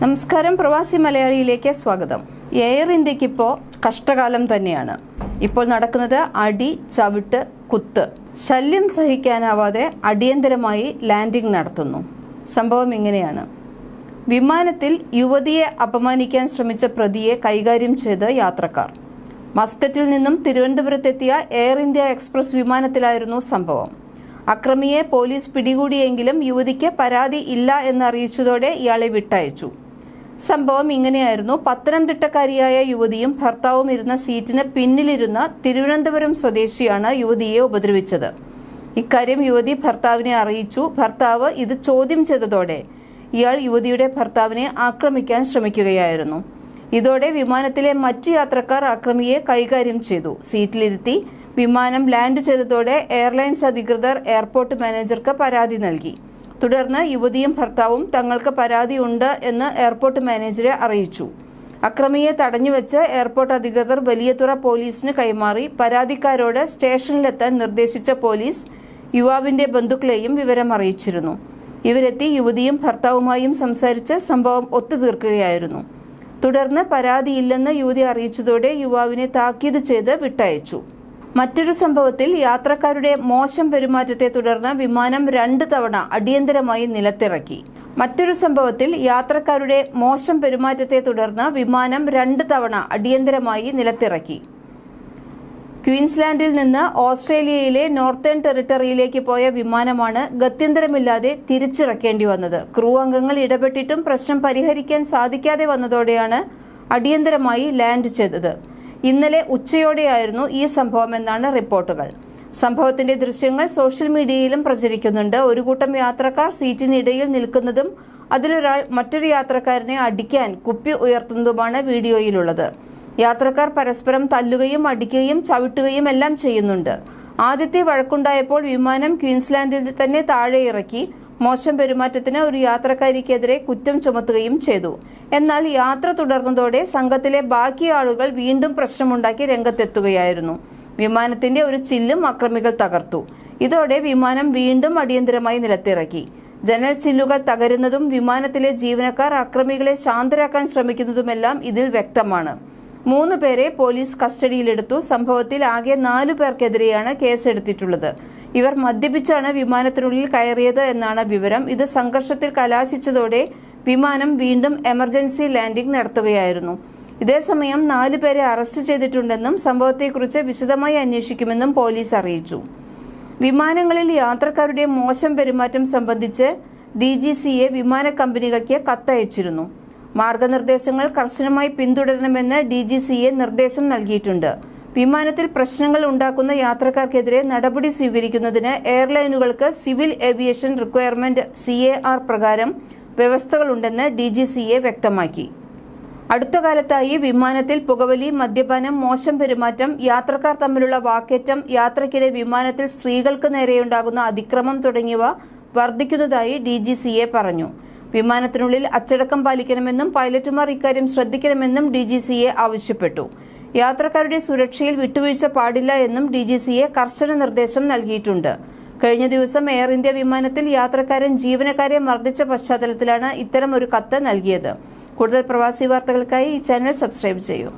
നമസ്കാരം. പ്രവാസി മലയാളിയിലേക്ക് സ്വാഗതം. എയർ ഇന്ത്യയ്ക്ക് ഇപ്പോൾ കഷ്ടകാലം തന്നെയാണ്. ഇപ്പോൾ നടക്കുന്നത് അടി ചവിട്ട് കുത്ത്. ശല്യം സഹിക്കാനാവാതെ അടിയന്തരമായി ലാൻഡിംഗ് നടത്തുന്നു. സംഭവം ഇങ്ങനെയാണ്. വിമാനത്തിൽ യുവതിയെ അപമാനിക്കാൻ ശ്രമിച്ച പ്രതിയെ കൈകാര്യം ചെയ്ത് യാത്രക്കാർ. മസ്കറ്റിൽ നിന്നും തിരുവനന്തപുരത്തെത്തിയ എയർ ഇന്ത്യ എക്സ്പ്രസ് വിമാനത്തിലായിരുന്നു സംഭവം. അക്രമിയെ പോലീസ് പിടികൂടിയെങ്കിലും യുവതിക്ക് പരാതി ഇല്ല എന്നറിയിച്ചതോടെ ഇയാളെ വിട്ടയച്ചു. സംഭവം ഇങ്ങനെയായിരുന്നു. പത്തനംതിട്ടക്കാരിയായ യുവതിയും ഭർത്താവും ഇരുന്ന സീറ്റിന് പിന്നിലിരുന്ന തിരുവനന്തപുരം സ്വദേശിയാണ് യുവതിയെ ഉപദ്രവിച്ചത്. ഇക്കാര്യം യുവതി ഭർത്താവിനെ അറിയിച്ചു. ഭർത്താവ് ഇത് ചോദ്യം ചെയ്തതോടെ ഇയാൾ യുവതിയുടെ ഭർത്താവിനെ ആക്രമിക്കാൻ ശ്രമിക്കുകയായിരുന്നു. ഇതോടെ വിമാനത്തിലെ മറ്റു യാത്രക്കാർ ആക്രമിയെ കൈകാര്യം ചെയ്തു. സീറ്റിലിരുത്തി വിമാനം ലാൻഡ് ചെയ്തതോടെ എയർലൈൻസ് അധികൃതർ എയർപോർട്ട് മാനേജർക്ക് പരാതി നൽകി. തുടർന്ന് യുവതിയും ഭർത്താവും തങ്ങൾക്ക് പരാതിയുണ്ട് എന്ന് എയർപോർട്ട് മാനേജരെ അറിയിച്ചു. അക്രമിയെ തടഞ്ഞുവെച്ച് എയർപോർട്ട് അധികൃതർ വലിയതുറ പോലീസിന് കൈമാറി. പരാതിക്കാരോട് സ്റ്റേഷനിലെത്താൻ നിർദ്ദേശിച്ച പോലീസ് യുവാവിന്റെ ബന്ധുക്കളെയും വിവരം അറിയിച്ചിരുന്നു. ഇവരെത്തി യുവതിയും ഭർത്താവുമായും സംസാരിച്ച് സംഭവം ഒത്തുതീർക്കുകയായിരുന്നു. തുടർന്ന് പരാതിയില്ലെന്ന് യുവതി അറിയിച്ചതോടെ യുവാവിനെ താക്കീത് ചെയ്ത് വിട്ടയച്ചു. മറ്റൊരു സംഭവത്തിൽ യാത്രക്കാരുടെ മോശം പെരുമാറ്റത്തെ തുടർന്ന് വിമാനം രണ്ട് തവണ അടിയന്തരമായി നിലത്തിറക്കി. മറ്റൊരു സംഭവത്തിൽ യാത്രക്കാരുടെ മോശം പെരുമാറ്റത്തെ തുടർന്ന് വിമാനം രണ്ട് തവണ അടിയന്തരമായി നിലത്തിറക്കി. ക്വീൻസ്ലാൻഡിൽ നിന്ന് ഓസ്ട്രേലിയയിലെ നോർത്തേൺ ടെറിട്ടറിയിലേക്ക് പോയ വിമാനമാണ് ഗത്യന്തരമില്ലാതെ തിരിച്ചിറക്കേണ്ടി വന്നത്. ക്രൂ അംഗങ്ങൾ ഇടപെട്ടിട്ടും പ്രശ്നം പരിഹരിക്കാൻ സാധിക്കാതെ വന്നതോടെയാണ് അടിയന്തരമായി ലാൻഡ് ചെയ്തത്. ഇന്നലെ ഉച്ചയോടെയായിരുന്നു ഈ സംഭവം എന്നാണ് റിപ്പോർട്ടുകൾ. സംഭവത്തിന്റെ ദൃശ്യങ്ങൾ സോഷ്യൽ മീഡിയയിലും പ്രചരിക്കുന്നുണ്ട്. ഒരു കൂട്ടം യാത്രക്കാർ സീറ്റിനിടയിൽ നിൽക്കുന്നതും അതിലൊരാൾ മറ്റൊരു യാത്രക്കാരനെ അടിക്കാൻ കുപ്പി ഉയർത്തുന്നതുമാണ് വീഡിയോയിലുള്ളത്. യാത്രക്കാർ പരസ്പരം തല്ലുകയും അടിക്കുകയും ചവിട്ടുകയും എല്ലാം ചെയ്യുന്നുണ്ട്. ആദ്യത്തെ വഴക്കുണ്ടായപ്പോൾ വിമാനം ക്വീൻസ്ലാൻഡിൽ തന്നെ താഴെ ഇറക്കി. മോശം പെരുമാറ്റത്തിന് ഒരു യാത്രക്കാരിക്കെതിരെ കുറ്റം ചുമത്തുകയും ചെയ്തു. എന്നാൽ യാത്ര തുടർന്നതോടെ സംഘത്തിലെ ബാക്കി ആളുകൾ വീണ്ടും പ്രശ്നമുണ്ടാക്കി രംഗത്തെത്തുകയായിരുന്നു. വിമാനത്തിന്റെ ഒരു ചില്ലും അക്രമികൾ തകർത്തു. ഇതോടെ വിമാനം വീണ്ടും അടിയന്തരമായി നിലത്തിറക്കി. ജനൽ ചില്ലുകൾ തകരുന്നതും വിമാനത്തിലെ ജീവനക്കാർ അക്രമികളെ ശാന്തരാക്കാൻ ശ്രമിക്കുന്നതുമെല്ലാം ഇതിൽ വ്യക്തമാണ്. മൂന്ന് പേരെ പോലീസ് കസ്റ്റഡിയിലെടുത്തു. സംഭവത്തിൽ ആകെ നാലു പേർക്കെതിരെയാണ് കേസെടുത്തിട്ടുള്ളത്. ഇവർ മദ്യപിച്ചാണ് വിമാനത്തിനുള്ളിൽ കയറിയത് എന്നാണ് വിവരം. ഇത് സംഘർഷത്തിൽ കലാശിച്ചതോടെ വിമാനം വീണ്ടും എമർജൻസി ലാൻഡിംഗ് നടത്തുകയായിരുന്നു. ഇതേസമയം നാലു പേരെ അറസ്റ്റ് ചെയ്തിട്ടുണ്ടെന്നും സംഭവത്തെക്കുറിച്ച് വിശദമായി അന്വേഷിക്കുമെന്നും പോലീസ് അറിയിച്ചു. വിമാനങ്ങളിൽ യാത്രക്കാരുടെ മോശം പെരുമാറ്റം സംബന്ധിച്ച് ഡി ജി സി എ വിമാന കമ്പനികൾക്ക് കത്തയച്ചിരുന്നു. മാർഗനിർദ്ദേശങ്ങൾ കർശനമായി പിന്തുടരണമെന്ന് ഡി ജി സി എ നിർദ്ദേശം നൽകിയിട്ടുണ്ട്. വിമാനത്തിൽ പ്രശ്നങ്ങൾ ഉണ്ടാക്കുന്ന യാത്രക്കാർക്കെതിരെ നടപടി സ്വീകരിക്കുന്നതിന് എയർലൈനുകൾക്ക് civil aviation requirement C A R പ്രകാരം വ്യവസ്ഥകളുണ്ടെന്ന് ഡി ജി സി എ വ്യക്തമാക്കി. അടുത്ത കാലത്തായി വിമാനത്തിൽ പുകവലി മദ്യപാനം മോശം പെരുമാറ്റം യാത്രക്കാർ തമ്മിലുള്ള വാക്കേറ്റം യാത്രയ്ക്കിടെ വിമാനത്തിൽ സ്ത്രീകൾക്ക് നേരെയുണ്ടാകുന്ന അതിക്രമം തുടങ്ങിയവ വർദ്ധിക്കുന്നതായി ഡി ജി സി എ പറഞ്ഞു. വിമാനത്തിനുള്ളിൽ അച്ചടക്കം പാലിക്കണമെന്നും പൈലറ്റുമാർ ഇക്കാര്യം ശ്രദ്ധിക്കണമെന്നും ഡി ജി സി എ ആവശ്യപ്പെട്ടു. യാത്രക്കാരുടെ സുരക്ഷയിൽ വിട്ടുവീഴ്ച പാടില്ല എന്നും ഡി ജി സിയെ കർശന നിർദ്ദേശം നൽകിയിട്ടുണ്ട്. കഴിഞ്ഞ ദിവസം എയർ ഇന്ത്യ വിമാനത്തിൽ യാത്രക്കാരൻ ജീവനക്കാരെ മർദ്ദിച്ച പശ്ചാത്തലത്തിലാണ് ഇത്തരം ഒരു കത്ത് നൽകിയത്. കൂടുതൽ പ്രവാസി വാർത്തകൾക്കായി ഈ ചാനൽ സബ്സ്ക്രൈബ് ചെയ്യൂ.